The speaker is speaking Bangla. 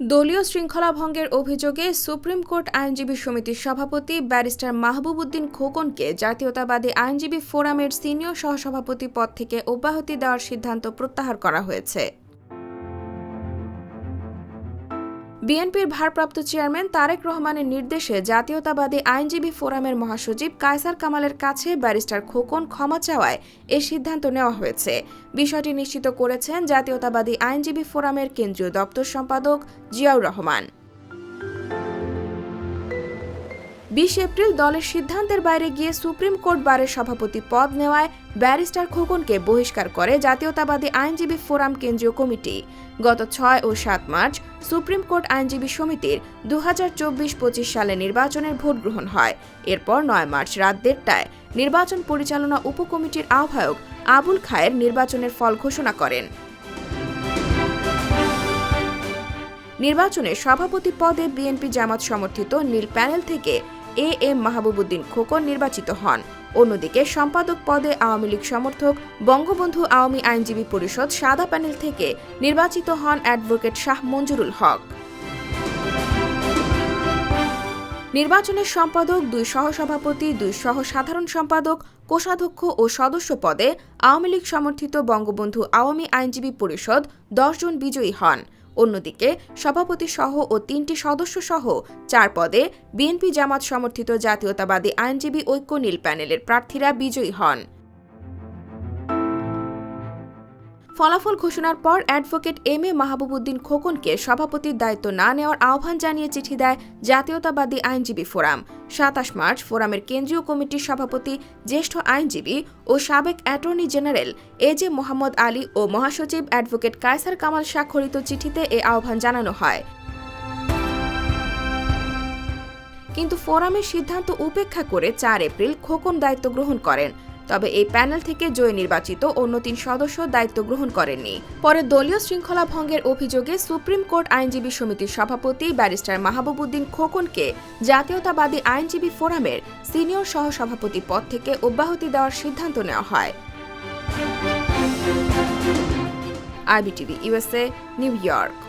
দলীয় শৃঙ্খলা ভঙ্গের অভিযোগে সুপ্রিম কোর্ট আইনজীবী সমিতির সভাপতি ব্যারিস্টার মাহবুব উদ্দিন খোকনকে জাতীয়তাবাদী আইনজীবী ফোরামের সিনিয়র সহসভাপতি পদ থেকে অব্যাহতি দেওয়ার সিদ্ধান্ত প্রত্যাহার করা হয়েছে। বিএনপির ভারপ্রাপ্ত চেয়ারম্যান তারেক রহমানের নির্দেশে জাতীয়তাবাদী আইনজীবী ফোরামের মহাসচিব কায়সার কামালের কাছে ব্যারিস্টার খোকন ক্ষমা চাওয়ায় এ সিদ্ধান্ত নেওয়া হয়েছে। বিষয়টি নিশ্চিত করেছেন জাতীয়তাবাদী আইনজীবী ফোরামের কেন্দ্রীয় দপ্তর সম্পাদক জিয়াউর রহমান। বিশ এপ্রিল দলের সিদ্ধান্তের বাইরে গিয়ে সুপ্রিম কোর্ট বারের সভাপতি পদ নেওয়ায় ব্যারিস্টার খোকনকে বহিষ্কার করে জাতীয়তাবাদী আইনজীবী ফোরাম কেন্দ্রীয় কমিটি। গত ছয় ও সাত মার্চ সুপ্রিম কোর্ট আইনজীবী সমিতির দু হাজার চব্বিশ পঁচিশ সালে নির্বাচনের ভোট গ্রহণ হয়। এরপর নয় মার্চ রাত দেড়টায় নির্বাচন পরিচালনা উপকমিটির আহ্বায়ক আবুল খায়ের নির্বাচনের ফল ঘোষণা করেন। নির্বাচনে সভাপতি পদে বিএনপি জামাত সমর্থিত নীল প্যানেল থেকে এ এম মাহবুবুদ্দিন খোকন নির্বাচিত হন। অন্যদিকে সম্পাদক পদে আওয়ামী লীগ সমর্থক, বঙ্গবন্ধু আওয়ামী আইনজীবী পরিষদ সাদা প্যানেল থেকে নির্বাচিত হন অ্যাডভোকেট শাহ মঞ্জুরুল হক। নির্বাচনের সম্পাদক, দুই সহসভাপতি, দুই সহ সাধারণ সম্পাদক, কোষাধ্যক্ষ ও সদস্য পদে আওয়ামী লীগ সমর্থিত বঙ্গবন্ধু আওয়ামী আইনজীবী পরিষদ দশ জন বিজয়ী হন। অন্যদিকে সভাপতি সহ ও তিনটি সদস্য সহ চার পদে বিএনপি জামাত সমর্থিত জাতীয়তাবাদী আইনজীবী ঐক্য নীল প্যানেলের প্রার্থীরা বিজয়ী হন। ফলাফল ঘোষণার পর অ্যাডভোকেট এম এ মাহবুবুদ্দিন খোকনকে সভাপতির দায়িত্ব না নেওয়ার আহ্বান জানিয়ে চিঠি দেয় জাতীয়তাবাদী আইনজীবী ফোরাম। সাতাশ মার্চ ফোরামের কেন্দ্রীয় কমিটির সভাপতি, জ্যেষ্ঠ আইনজীবী ও সাবেক attorney general A J Mohammad Ali ও মহাসচিব অ্যাডভোকেট কায়সার কামাল স্বাক্ষরিত চিঠিতে এ আহ্বান জানানো হয়। কিন্তু ফোরামের সিদ্ধান্ত উপেক্ষা করে চার এপ্রিল খোকন দায়িত্ব গ্রহণ করেন। তবে এই প্যানেল থেকে জয় নির্বাচিত অন্য তিন সদস্য দায়িত্ব গ্রহণ করেননি। পরে দলীয় শৃঙ্খলা ভঙ্গের অভিযোগে সুপ্রিম কোর্ট আইনজীবী সমিতির সভাপতি ব্যারিস্টার মাহবুবুদ্দিন খোকনকে জাতীয়তাবাদী আইনজীবী ফোরামের সিনিয়র সহসভাপতি পদ থেকে অব্যাহতি দেওয়ার সিদ্ধান্ত নেওয়া হয়। IBTV USA New York.